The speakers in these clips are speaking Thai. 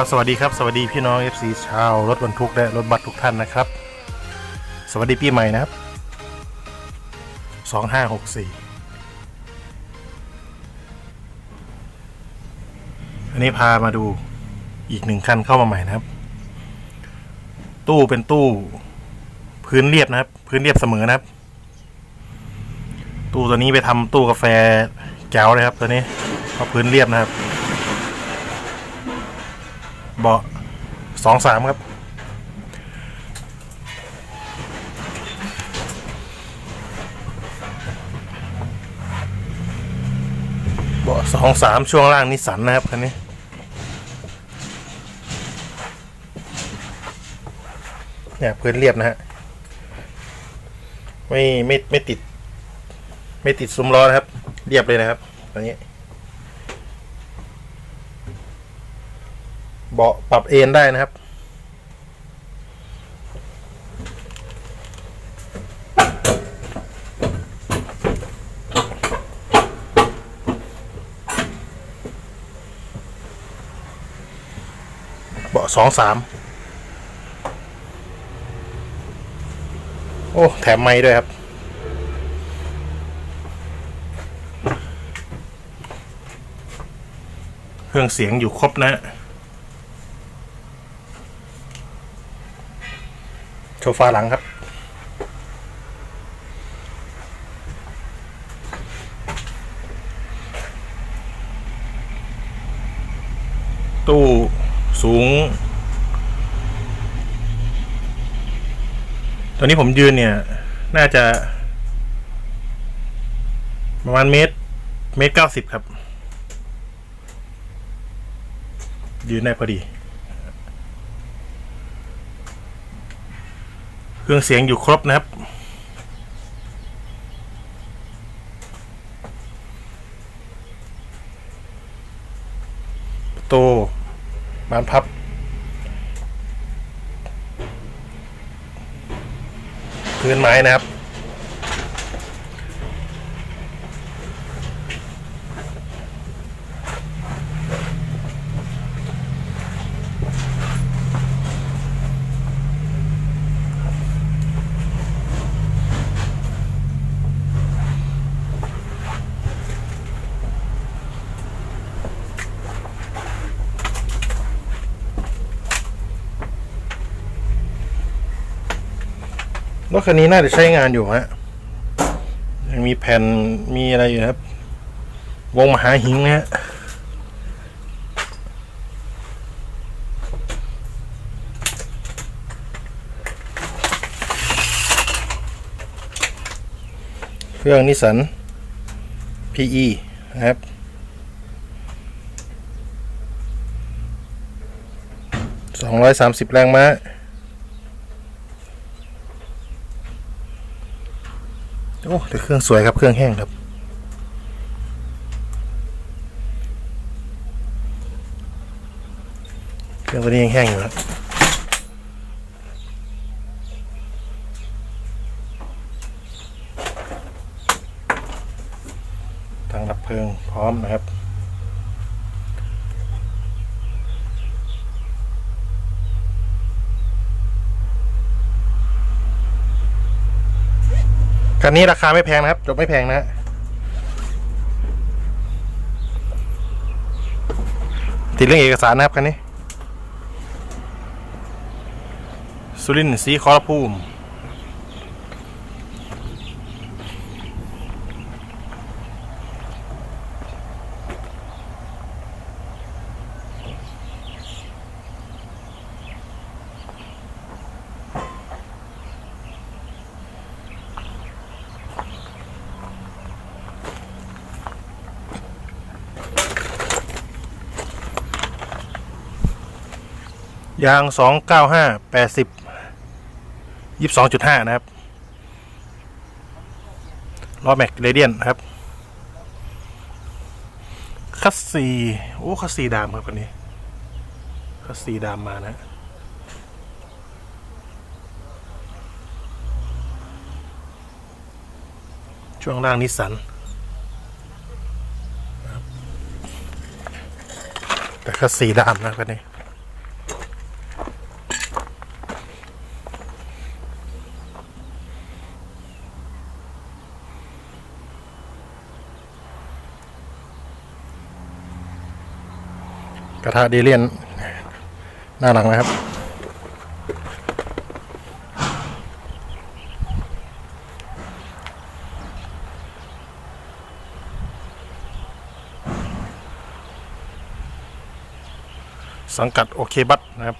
ครับสวัสดีครับ สวัสดีพี่น้อง FC ชาวรถบรรทุกและรถบัสทุกท่านนะครับ สวัสดีปีใหม่นะครับ2564อันนี้พามาดูอีกหนึ่งคันเข้ามาใหม่นะครับ ตู้เป็นตู้ พื้นเรียบนะครับ พื้นเรียบเสมอนะครับ ตู้ตัวนี้ไปทำตู้กาแฟแก้วเลยครับ ตัวนี้เพราะพื้นเรียบนะครับ เบาะสองสามครับ เบาะสองสามช่วงล่างนิสสันนะครับคันนี้เนี่ยพื้นเรียบนะฮะไม่ไม่ไม่ติด ไม่ติดซุ้มล้อนะครับ เรียบเลยนะครับตัวนี้ เบาะปรับเอนได้นะครับ เบาะสองสามโอ้ แถมไม้ด้วยครับเครื่องเสียงอยู่ครบนะฮะ โซ ฟาหลังครับ ตู้สูง ตอนนี้ผมยืนเนี่ย น่าจะ ประมาณเมตร เมตรเก้าสิบครับ ยืนได้พอดี เครื่องเสียงอยู่ครบนะครับ ประตูบานพับ พื้นไม้นะครับ ถคันนี้น่าจะใช้งานอยู่ฮะยังมีแผ่นมีอะไรอยู่ครับ วงมหาหิงนะฮะเครื่องนิสสัน PE นะครับสองร้อยสามสิบแรงม้า โอ้ แต่เครื่องสวยครับเครื่องแห้งครับ เครื่องตัวนี้ยังแห้งอยู่ครับทางดับเพลิงพร้อมนะครับ คันนี้ราคาไม่แพงนะครับ จบไม่แพงนะฮะติดเรื่องเอกสารนะครับคันนี้ สุรินทร์สีขอรภูมิ ยางสองเก้าห้าแปดสิบยี่สิบสองจุดห้านะครับล้อแม็กเรเดียนครับคัสซีโอ้คัสซีดามครับคันนี้คัสซีดามมานะช่วงล่างนิสสันแต่คัสซีดามนะคันนี้ะทะเดเลียน หน้าหลังนะครับ สังกัดโอเคบัตนะครับ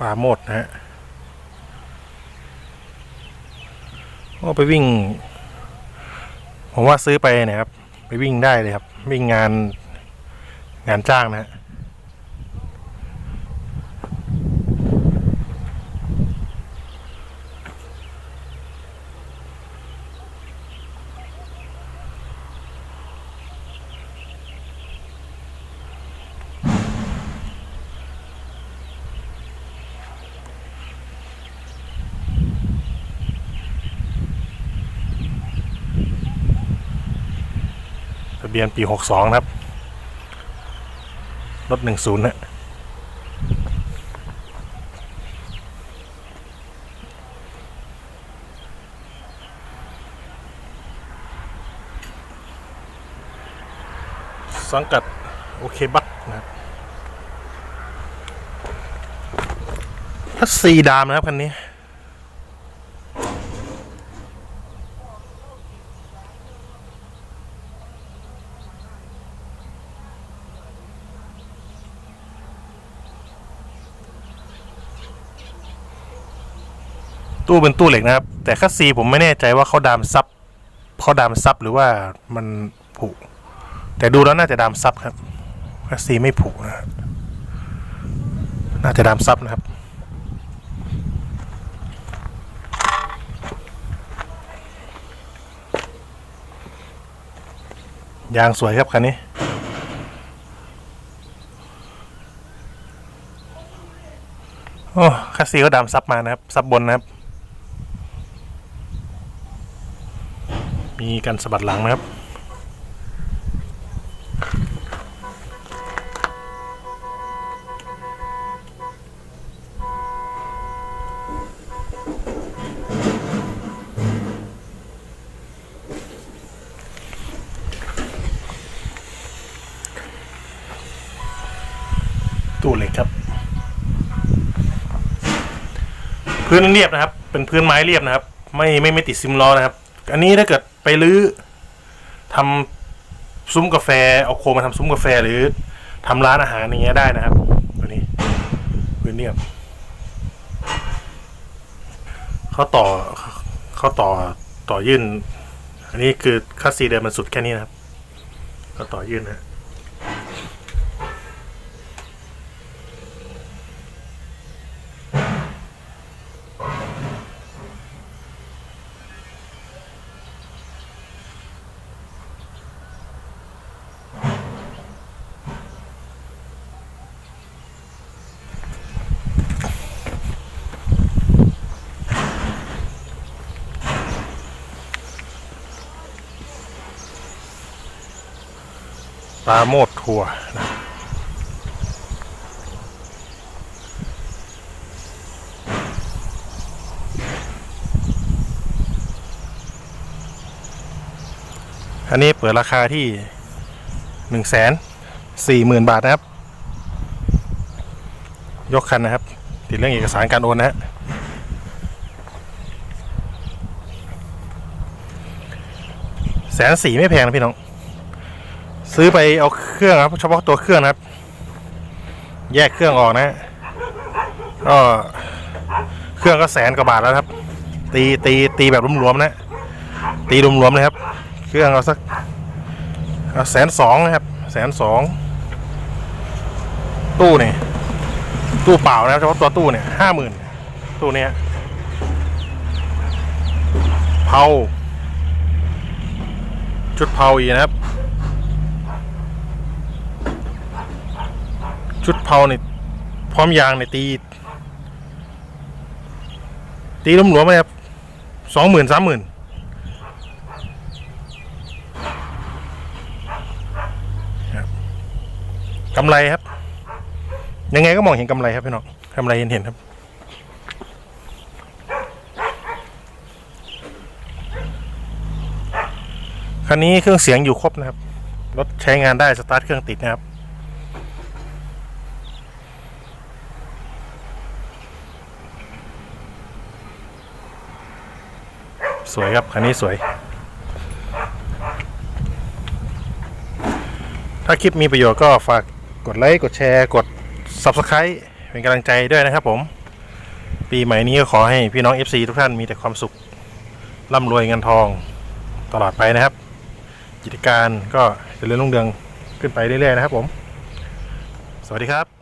ป่าโมดนะฮะก็ไปวิ่ง ผมว่าซื้อไปนะครับ ไปวิ่งได้เลยครับ วิ่งงาน งานจ้างนะฮะทะเบียนปีหกสองนะครับ รถหนึ่งศูนย์นะสังกัด โอเคบัตนะครับถ้าสีดามนะครับคันนี้ ตู้เป็นตู้เหล็กนะครับ แต่คัสซีผมไม่แน่ใจว่าเขาดามซับเขาดามซับหรือว่ามันผุแต่ดูแล้วน่าจะดามซับครับคัสซีไม่ผุนะน่าจะดามซับนะครับยางสวยครับคันนี้ โอ้คัสซีก็ดามซับมานะครับ ซับบนนะครับ มีกันสะบัดหลังนะครับ ตู้เหล็กครับ พื้นเรียบนะครับ เป็นพื้นไม้เรียบนะครับ ไม่ไม่ไม่ติดซิมล้อนะครับ อันนี้ถ้าเกิด รื้อทำซุ้มกาแฟ เอาโคมมาทำซุ้มกาแฟหรือทำร้านอาหารอย่างเงี้ยได้นะครับตัวนี้พื้นเนียบเขาต่อเขาต่อต่อยื่น อันนี้คือคัสซีเดิมมันสุดแค่นี้นะครับเขาต่อยื่นนะาโมดทัวร์นะอันนี้เปิดราคาที่หนึ่งแสนสี่หมื่นบาทนะครับ ยกคันนะครับ ติดเรื่องเอกสารการโอนนะฮะแสนสี่ไม่แพงนะพี่น้อง ซื้อไปเอาเครื่องครับเฉพาะตัวเครื่องนะครับ แยกเครื่องออกนะก็เครื่องก็แสนกว่าบาทแล้วครับ ตีตีตีแบบรวมๆนะ ตีรวมๆเลยครับ เครื่องเอาสักเอาแสนสองนะครับแสนสองตู้นี่ตู้เปล่านะครับเฉพาะตัวตู้เนี่ยห้าหมื่นตู้เนี้ยเผาชุดเผาอีกนะครับ ชุดเผาเนี่ยพร้อมยางเนี่ยตี ตีรวมหลวมไหมครับสองหมื่นสามหมื่นกำไรครับ ยังไงก็มองเห็นกำไรครับพี่น้องกำไรเห็นเห็นครับคันนี้เครื่องเสียงอยู่ครบนะครับ รถใช้งานได้สตาร์ทเครื่องติดนะครับ สวยครับคันนี้สวย ถ้าคลิปมีประโยชน์ก็ฝากกดไลค์กดแชร์ กด Subscribe เป็นกำลังใจด้วยนะครับผม ปีใหม่นี้ก็ขอให้พี่น้อง FC ทุกท่านมีแต่ความสุขร่ำรวยเงินทองตลอดไปนะครับ กิจการก็จะเจริญรุ่งเรืองขึ้นไปเรื่อยๆนะครับผม สวัสดีครับ